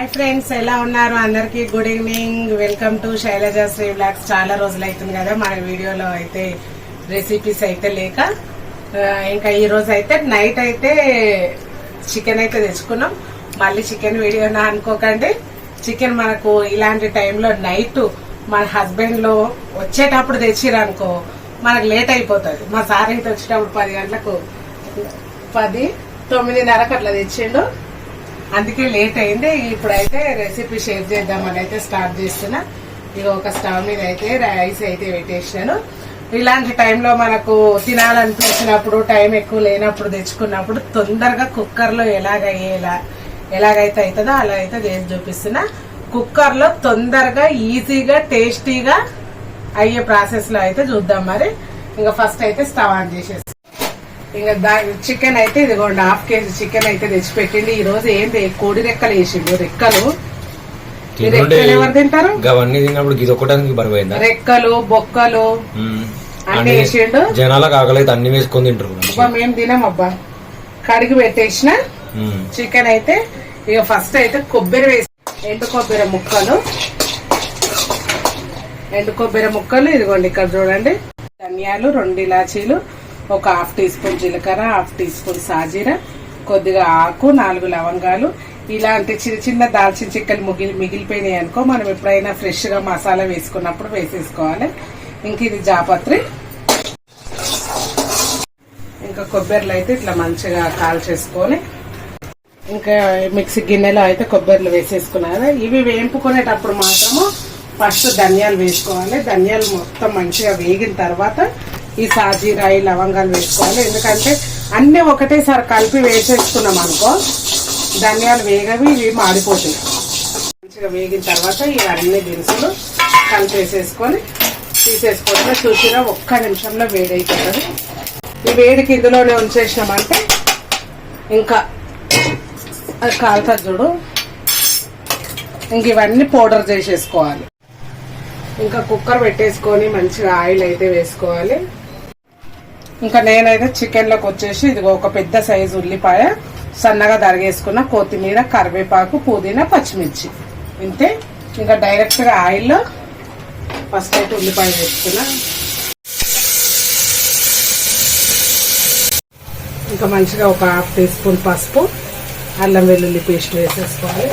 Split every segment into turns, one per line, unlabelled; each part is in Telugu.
హాయ్ ఫ్రెండ్స్ ఎలా ఉన్నారు? అందరికీ good evening welcome to Shailaja Sri blogs చాలా రోజులు అవుతుంది కదా మన వీడియోలో అయితే రెసిపీస్ అయితే లేక. ఇంకా ఈ రోజు అయితే నైట్ అయితే చికెన్ అయితే తెచ్చుకున్నాం. మళ్ళీ చికెన్ వీడియోనా అనుకోకండి. చికెన్ మనకు ఇలాంటి టైంలో నైట్ మన హస్బెండ్లో వచ్చేటప్పుడు తెచ్చిరనుకో మనకు లేట్ అయిపోతుంది. మా సార్ అయితే వచ్చేటప్పుడు పది గంటలకు పది తొమ్మిదిన్నరకు అట్లా తెచ్చిండు. అందుకే లేట్ అయింది. ఇప్పుడైతే రెసిపీ షేర్ చేద్దామని అయితే స్టార్ట్ చేస్తున్నా. ఇక ఒక స్టవ్ మీద అయితే రైస్ అయితే పెట్టేసినాను. ఇలాంటి టైంలో మనకు తినాలనిపించినప్పుడు టైం ఎక్కువ లేనప్పుడు తెచ్చుకున్నప్పుడు తొందరగా కుక్కర్లో ఎలాగయ్యేలా ఎలాగైతే అవుతుందో అలా అయితే చేసి చూపిస్తున్నా. కుక్కర్లో తొందరగా ఈజీగా టేస్టీగా అయ్యే ప్రాసెస్లో అయితే చూద్దాం మరి. ఇంకా ఫస్ట్ అయితే స్టవ్ ఆన్ చేసేస్తాం. ఇంకా చికెన్ అయితే ఇదిగోండి హాఫ్ కేజీ చికెన్ అయితే తెచ్చిపెట్టింది ఈ రోజు ఏంటి కోడి రెక్కలు వేసిండు. రెక్కలు? ఎవరు తింటారు?
అవన్నీ తిన్నప్పుడు ఇది ఒకటానికి బరువైందా?
రెక్కలు బొక్కలు. అన్ని వేసిండు.
జనాలకు ఆకలి అయితే అన్ని వేసుకొని తింటారు.
అబ్బా మేము తినాం అబ్బా. కడిగి పెట్టేసిన. చికెన్ అయితే ఇక ఫస్ట్ అయితే కొబ్బరి వేసి ఎండు కొబ్బరి ముక్కలు. ఎండు కొబ్బరి ముక్కలు ఇదిగోండి ఇక్కడ చూడండి. ధనియాలు రెండు ఇలాచీలు ఒక హాఫ్ టీ స్పూన్ జీలకర్ర హాఫ్ టీ స్పూన్ సాజీర కొద్దిగా ఆకు నాలుగు లవంగాలు. ఇలాంటి చిన్న చిన్న దాల్చిన చిక్కలు మిగిలి మిగిలిపోయినాయి అనుకో మనం ఎప్పుడైనా ఫ్రెష్గా మసాలా వేసుకున్నప్పుడు వేసేసుకోవాలి. ఇంక ఇది జాపత్రి. ఇంకా కొబ్బరిలో అయితే ఇట్లా మంచిగా కాల్ చేసుకొని ఇంకా మిక్సీ గిన్నెలో అయితే కొబ్బరిలు వేసేసుకున్నారు ఇవి వేంపుకునేటప్పుడు మాత్రము ఫస్ట్ ధనియాలు వేసుకోవాలి. ధనియాలు మొత్తం మంచిగా వేగిన తర్వాత ఈ సాజీరా ఈ లవంగాలు వేసుకోవాలి. ఎందుకంటే అన్ని ఒకటేసారి కలిపి వేసేసుకున్నాం అనుకో ధనియాలు వేగవి ఇవి మాడిపోతాయి మంచిగా వేగిన తర్వాత ఇవన్నీ దినుసులు కలిపేసేసుకొని తీసేసుకొని చూసినా ఒక్క నిమిషంలో వేడైపోతుంది. ఈ వేడికి ఇందులోనే ఉంచేసినామంటే ఇంకా అది కాలుతుంది చూడు. ఇంక ఇవన్నీ పౌడర్ చేసేసుకోవాలి. ఇంకా కుక్కర్ పెట్టేసుకొని మంచిగా ఆయిల్ అయితే వేసుకోవాలి. ఇంకా నేనైతే చికెన్లోకి వచ్చేసి ఇది ఒక పెద్ద సైజు ఉల్లిపాయ సన్నగా తరిగేసుకున్న కొత్తిమీర కరివేపాకు పుదీనా పచ్చిమిర్చి. ఇంతే. ఇంకా డైరెక్ట్గా ఆయిల్లో ఫస్ట్ అయితే ఉల్లిపాయ వేసుకున్నా. ఇంకా మంచిగా ఒక హాఫ్ టీ స్పూన్ పసుపు అల్లం వెల్లుల్లి పేస్ట్ వేసేసుకోవాలి.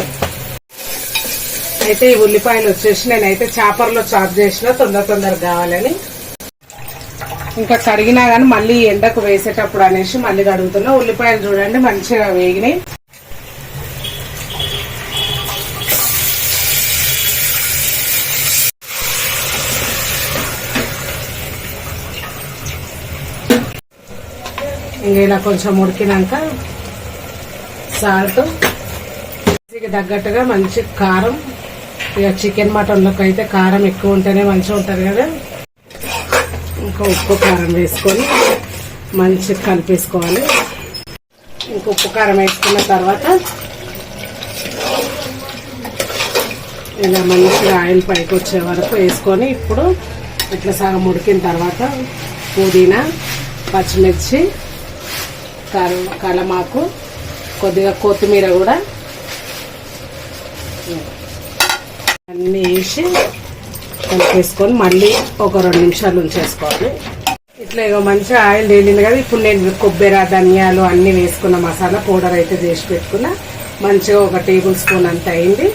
అయితే ఈ ఉల్లిపాయలు వచ్చేసి నేనైతే చాపర్లో చాప్ చేసిన తొందర తొందరగా కావాలని ఇంకా కడిగినా గానీ మళ్ళీ ఎండకు వేసేటప్పుడు అనేసి మళ్ళీ కడుగుతున్నా. ఉల్లిపాయలు చూడండి మంచిగా వేగినాయి. ఇంకా ఇలా కొంచెం ఉడికినాక సాల్ట్ తగ్గట్టుగా మంచి కారం. ఇక చికెన్ మటన్లోకి అయితే కారం ఎక్కువ ఉంటేనే మంచిగా ఉంటుంది కదా. ఇంకా ఉప్పు కారం వేసుకొని మంచిగా కలిపేసుకోవాలి. ఇంకా ఉప్పు కారం వేసుకున్న తర్వాత ఇలా మంచిగా ఆయిల్ పైకి వచ్చే వరకు వేసుకొని ఇప్పుడు ఇట్లా సగం ఉడికిన తర్వాత పుదీనా పచ్చిమిర్చి కల- కలమాకు కొద్దిగా కొత్తిమీర కూడా అన్నీ వేసి కలిపేసుకొని మళ్ళీ ఒక రెండు నిమిషాలు ఉంచేసుకోవాలి. ఇట్లా ఇక మంచిగా ఆయిల్ తేలింది కదా ఇప్పుడు నేను కొబ్బరి ధనియాలు అన్ని వేసుకున్న మసాలా పౌడర్ అయితే చేసి పెట్టుకున్న. మంచిగా ఒక టేబుల్ స్పూన్ అంత అయింది.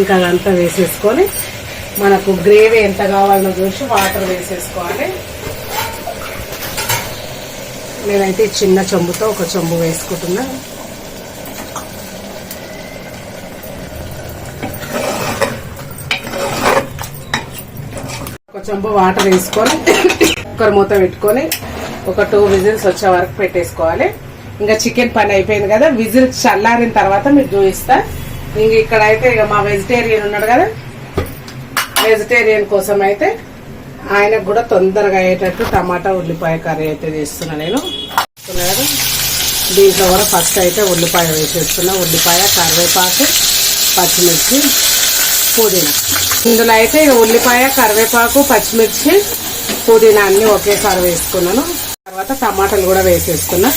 ఇంకా అదంతా వేసేసుకొని మనకు గ్రేవీ ఎంత కావాలో చూసి వాటర్ వేసేసుకోవాలి. నేనైతే చిన్న చెంబుతో ఒక చెంబు వేసుకుంటున్నాను ఒక చెంబు వాటర్ వేసుకొని కుక్కర్ మూత పెట్టుకొని ఒక టూ విజిల్స్ వచ్చే వరకు పెట్టేసుకోవాలి. ఇంకా చికెన్ పని అయిపోయింది కదా విజిల్ చల్లారిన తర్వాత మీకు చూపిస్తా. ఇంక ఇక్కడ అయితే ఇక మా వెజిటేరియన్ ఉన్నాడు కదా వెజిటేరియన్ కోసం అయితే ఆయనకు కూడా తొందరగా అయ్యేటట్టు టమాటా ఉల్లిపాయ కర్రీ అయితే చేస్తున్నా నేను. దీంట్లో కూడా ఫస్ట్ అయితే ఉల్లిపాయ వేసేస్తున్నా. ఉల్లిపాయ కరివేపాకు పచ్చిమిర్చి పుదీనా. ఇందులో అయితే ఉల్లిపాయ కరివేపాకు పచ్చిమిర్చి పుదీనా అన్ని ఒకేసారి వేసుకున్నాను. తర్వాత టమాటాలు కూడా వేసేసుకున్నా.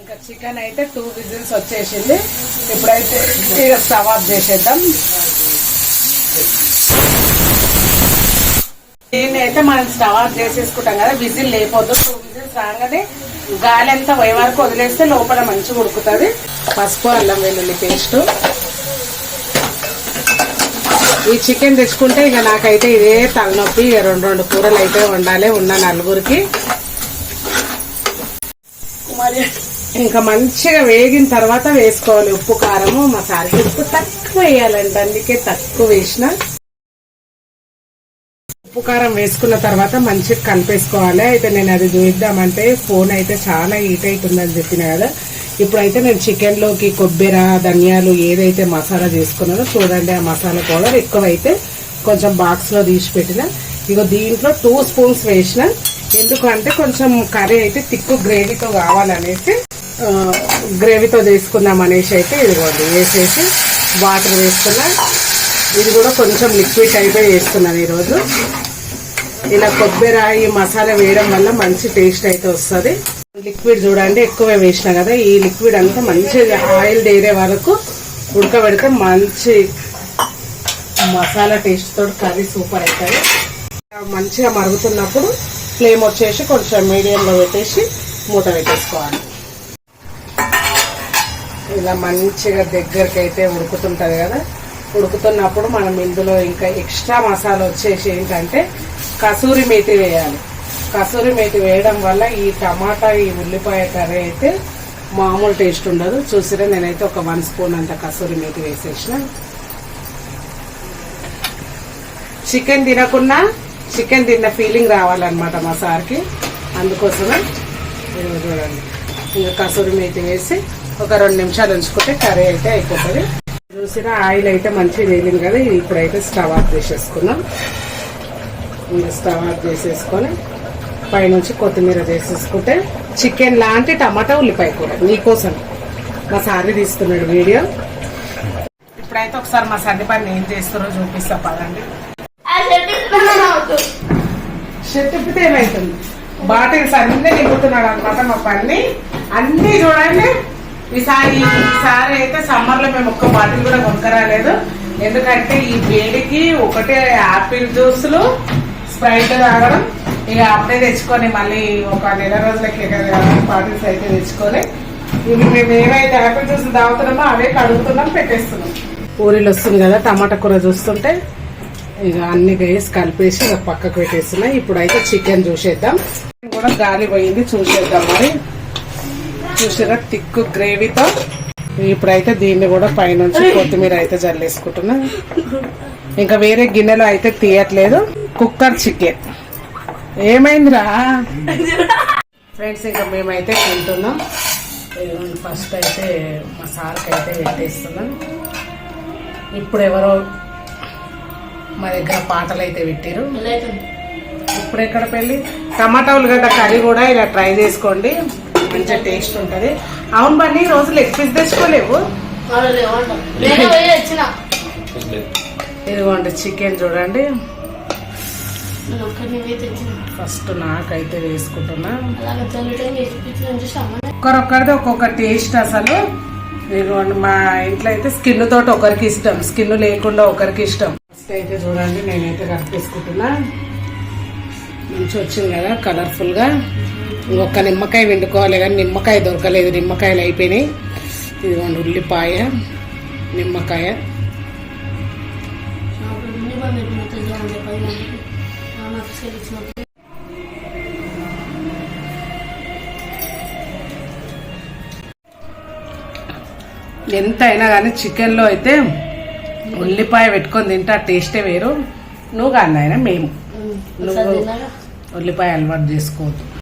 ఇంకా చికెన్ అయితే టూ విజిల్స్ వచ్చేసింది. ఇప్పుడైతే ఇక స్టవ్ ఆఫ్ చేసేద్దాం. దీన్ని అయితే మనం స్టవ్ ఆఫ్ చేసేసుకుంటాం కదా విజిల్ లేకపోద్దు టూ విజిల్స్ రాగానే గాలి అంతా పోయే వరకు వదిలేస్తే లోపల మంచిగా ఉడుకుతుంది. పసుపు అల్లం వెల్లుల్లి పేస్ట్. ఈ చికెన్ తెచ్చుకుంటే ఇక నాకైతే ఇదే తలనొప్పి. ఇక రెండు రెండు కూరలు అయితే వండాలి ఉన్న నలుగురికి. మరి ఇంకా మంచిగా వేగిన తర్వాత వేసుకోవాలి ఉప్పు కారము. మా సారికి ఉప్పు తక్కువ వేయాలండి అందుకే తక్కువ వేసిన. ఉప్పు కారం వేసుకున్న తర్వాత మంచిగా కలిపేసుకోవాలి. అయితే నేను అది చూద్దామంటే ఫోన్ అయితే చాలా హీట్ అవుతుందని చెప్పిన కదా. ఇప్పుడైతే నేను చికెన్లోకి కొబ్బరి ధనియాలు ఏదైతే మసాలా చేసుకున్నానో చూడండి ఆ మసాలా పౌడర్ ఎక్కువైతే కొంచెం బాక్స్లో తీసి పెట్టిన. ఇగో దీంట్లో టూ స్పూన్స్ వేసిన. ఎందుకంటే కొంచెం కర్రీ అయితే తిక్కు గ్రేవీతో కావాలనేసి గ్రేవీతో చేసుకుందాం అనేసి అయితే ఇదిగోండి వేసేసి వాటర్ వేసుకున్నా. ఇది కూడా కొంచెం లిక్విడ్ టైపే వేసుకున్నాను ఈరోజు. ఇలా కొబ్బరి మసాలా వేయడం వల్ల మంచి టేస్ట్ అయితే వస్తుంది. లిక్విడ్ చూడండి ఎక్కువ వేసిన కదా ఈ లిక్విడ్ అంతా మంచిగా ఆయిల్ తేరే వరకు ఉడకబెడితే మంచి మసాలా టేస్ట్ తోటి కర్రీ సూపర్ అవుతుంది మంచిగా మరుగుతున్నప్పుడు ఫ్లేమ్ వచ్చేసి కొంచెం మీడియంలో పెట్టేసి మూత పెట్టేసుకోవాలి. ఇలా మంచిగా దగ్గరికి అయితే ఉడుకుతుంటది కదా ఉడుకుతున్నప్పుడు మనం ఇందులో ఇంకా ఎక్స్ట్రా మసాలా వచ్చేసి ఏంటంటే కసూరి మేతి వేయాలి. కసూరి మేతి వేయడం వల్ల ఈ టమాటా ఈ ఉల్లిపాయ కర్రీ అయితే మామూలు టేస్ట్ ఉండదు. చూసిరా నేనైతే ఒక వన్ స్పూన్ అంత కసూరి మేతి వేసేసిన. చికెన్ తినకుండా చికెన్ తిన్న ఫీలింగ్ రావాలన్నమాట మా సార్కి. అందుకోసమే చూడండి. ఇంకా కసూరి మేతి వేసి ఒక రెండు నిమిషాలు ఉంచుకుంటే కర్రీ అయితే అయిపోతుంది. చూసిన ఆయిల్ అయితే మంచిగా తేలింది కదా ఇప్పుడైతే స్టవ్ ఆఫ్ చేసేసుకున్నాం. ఇంకా స్టవ్ ఆఫ్ చేసేసుకొని పైనుంచి కొత్తిమీర చేసేసుకుంటే చికెన్ లాంటి టమాటా ఉల్లిపాయ కూర నీకోసం మా సారి తీస్తున్నాడు వీడియో. ఇప్పుడైతే ఒకసారి మా సర్ది పని ఏం చేస్తారో చూపిస్తా పదండి. షర్ట్ ఇప్పితే ఏమైతుంది? బాటిల్స్ అన్ని నింపుతున్నాడు అనమాట మా పని. అన్ని చూడండి. ఈసారి ఈసారి అయితే సమ్మర్లో మేము ఒక్క బాటిల్ కూడా కొనుక్కరాలేదు. ఎందుకంటే ఈ వేడికి ఒకటే యాపిల్ జ్యూస్లు స్ప్రైట్ తాగడం ఇక అప్పుడే తెచ్చుకొని మళ్ళీ ఒక నెల రోజులకి బాటిల్స్ అయితే తెచ్చుకొని ఇవి మేము ఏమైతే యాపిల్ జ్యూస్ తాగుతున్నామో అవే కడుగుతున్నాం పెట్టేస్తున్నాం. పూరీలు వస్తుంది కదా టమాటా కూర చూస్తుంటే ఇక అన్ని వేసి కలిపేసి ఇక పక్కకు పెట్టేస్తున్నాయి ఇప్పుడైతే చికెన్ చూసేద్దాం. కూడా గాలి పోయింది చూసేద్దాం మరి. చూసారా తిక్కు గ్రేవీతో. ఇప్పుడైతే దీన్ని కూడా పైనుంచి కొత్తిమీర అయితే జల్లేసుకుంటున్నా. ఇంకా వేరే గిన్నెలో అయితే తీయట్లేదు. Cooker chicken. ఏమైందిరా? ఫ్రెండ్స్ ఇంకా మేమైతే తింటున్నాం. ఫస్ట్ అయితే మా సార్కి అయితే పెట్టేస్తున్నాం. ఇప్పుడు ఎవరో మా దగ్గర పాటలు అయితే పెట్టారు ఇప్పుడు ఎక్కడ పెళ్ళి? టమాటా ఉల్లిగడ్డ కర్రీ కూడా ఇలా ట్రై చేసుకోండి. మంచిగా టేస్ట్ ఉంటది. అవును బన్నీ ఈ రోజు లెగ్ పీస్ తెచ్చుకోలేవు? ఇదిగోండి చికెన్ చూడండి. ఫస్ట్ నాకైతే వేసుకుంటున్నా. ఒక్కరొక్కరిది ఒక్కొక్క టేస్ట్ అసలు. ఇదిగోండి మా ఇంట్లో అయితే స్కిన్ తోటి ఒకరికి ఇష్టం. స్కిన్ లేకుండా ఒకరికి ఇష్టం. ఫస్ట్ అయితే చూడండి నేనైతే కలిపేసుకుంటున్నా మంచి వచ్చింది కదా కలర్ఫుల్ గా ఇంకొక నిమ్మకాయ వండుకోవాలి కానీ నిమ్మకాయ దొరకలేదు. నిమ్మకాయలు అయిపోయినాయి. ఇదిగోండి ఉల్లిపాయ నిమ్మకాయ. ఎంత అయినా కానీ చికెన్లో అయితే ఉల్లిపాయ పెట్టుకొని తింటే ఆ టేస్టే వేరు. నువ్వు కాదు ఆయన మేము. నువ్వు ఉల్లిపాయ అలవాటు చేసుకోవద్దు.